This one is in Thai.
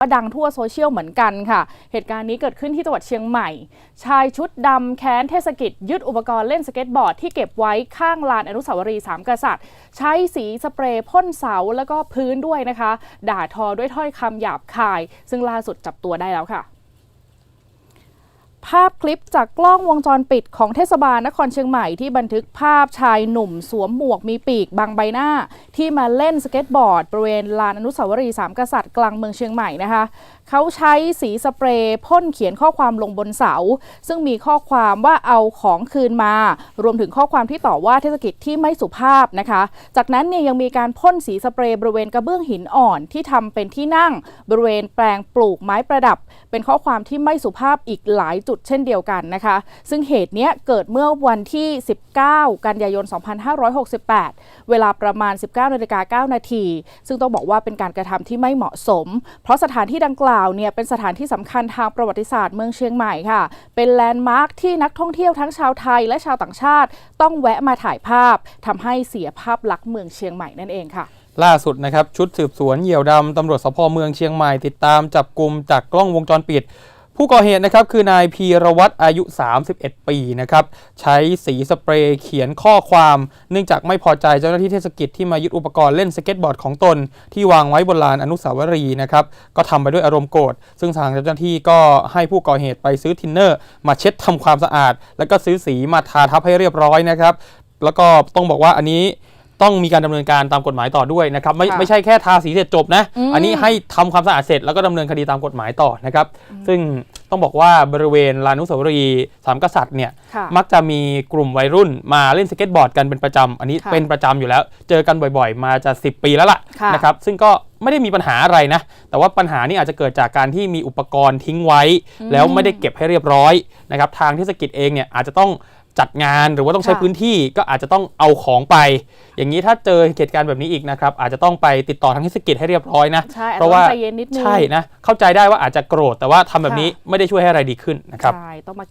ก็ดังทั่วโซเชียลเหมือนกันค่ะ เหตุการณ์นี้เกิดขึ้นที่จังหวัดเชียงใหม่ ชายชุดดำแค้นเทศกิจ ยึดอุปกรณ์เล่นสเก็ตบอร์ดที่เก็บไว้ข้างลานอนุสาวรีย์สามกษัตริย์ ใช้สีสเปรย์พ่นเสาแล้วก็พื้นด้วยนะคะ ด่าทอด้วยถ้อยคำหยาบคาย ซึ่งล่าสุดจับตัวได้แล้วค่ะ ภาพคลิปจากกล้องวงจรปิดของเทศบาลนครเชียงใหม่ที่บันทึกภาพชายหนุ่มสวมหมวกมีปีกบังใบหน้า ที่มาเล่นสเก็ตบอร์ดบริเวณลานอนุสาวรีย์สามกษัตริย์กลางเมืองเชียงใหม่นะคะเขาใช้สีสเปรย์พ่นเขียนข้อความลงบนเสา ซึ่งมีข้อความว่าเอาของคืนมา รวมถึงข้อความที่ต่อว่าเทศกิจที่ไม่สุภาพนะคะ จากนั้นเนี่ยยังมีการพ่นสีสเปรย์บริเวณกระเบื้องหินอ่อนที่ทำเป็นที่นั่ง บริเวณแปลงปลูกไม้ประดับ เป็นข้อความที่ไม่สุภาพอีกหลายจุดเช่นเดียวกันนะคะ ซึ่งเหตุเนี้ยเกิดเมื่อวันที่ 19 กันยายน 2568 เวลาประมาณ 19นาฬิกา9นาที ซึ่งต้องบอกว่าเป็นการกระทำที่ไม่เหมาะสม เพราะสถานที่ดังกล่าวเนี่ยเป็นสถานที่สำคัญทางประวัติศาสตร์เมืองเชียงใหม่ค่ะ เป็นแลนด์มาร์คที่นักท่องเที่ยวทั้งชาวไทยและชาวต่างชาติ ต้องแวะมาถ่ายภาพทำให้เสียภาพลักษณ์เมืองเชียงใหม่นั่นเองค่ะล่าสุดนะครับ ชุดสืบสวนเหยี่ยวดำตำรวจสพเมืองเชียงใหม่ติดตามจับกลุ่มจากกล้องวงจรปิด ผู้ก่อเหตุนะครับคือนายพีรวัตรอายุ 31 ปีนะครับใช้สีสเปรย์เขียนข้อความ เนื่องจากไม่พอใจเจ้าหน้าที่เทศกิจที่มายึดอุปกรณ์เล่นสเก็ตบอร์ดของตน ที่วางไว้บนลานอนุสาวรีย์นะครับก็ทำไปด้วยอารมณ์โกรธซึ่งทางเจ้าหน้าที่ก็ให้ผู้ก่อเหตุไปซื้อทินเนอร์ มาเช็ดทำความสะอาด แล้วก็ซื้อสีมาทาทับให้เรียบร้อยนะครับแล้วก็ต้องบอกว่าอันนี้ ต้องมีการดำเนินการตามกฎหมายต่อด้วยนะครับไม่ค่ะไม่ใช่แค่ทาสีเสร็จจบนะอืมอันนี้ให้ทำความสะอาดเสร็จแล้วก็ดำเนินคดีตามกฎหมายต่อนะครับ ซึ่งต้องบอกว่าบริเวณลานอนุสาวรีย์สามกษัตริย์เนี่ยค่ะมักจะมีกลุ่มวัยรุ่นมาเล่นสเก็ตบอร์ดกันเป็นประจำอันนี้ค่ะเป็นประจำอยู่แล้ว เจอกันบ่อยๆ มาจะ 10 ปีแล้วล่ะค่ะนะครับซึ่งก็ไม่ได้มีปัญหาอะไรนะ แต่ว่าปัญหานี่อาจจะเกิดจากการที่มีอุปกรณ์ทิ้งไว้ แล้วไม่ได้เก็บให้เรียบร้อยนะครับทางเทศกิจเองเนี่ยอาจจะต้อง จัดงานหรือว่าต้องใช้ค่ะพื้นที่ก็อาจจะต้องเอาของไป อย่างนี้ถ้าเจอเหตุการณ์แบบนี้อีกนะครับ อาจจะต้องไปติดต่อทางเทศกิจให้เรียบร้อยนะใช่อาจเพจะราะต้ว่าองใจเย็นนิดนึงใช่นะ เข้าใจได้ว่าอาจจะโกรธแต่ว่าทำแบบนี้ค่ะไม่ได้ช่วยให้อะไรดีขึ้นนะครับใช่ต้องมา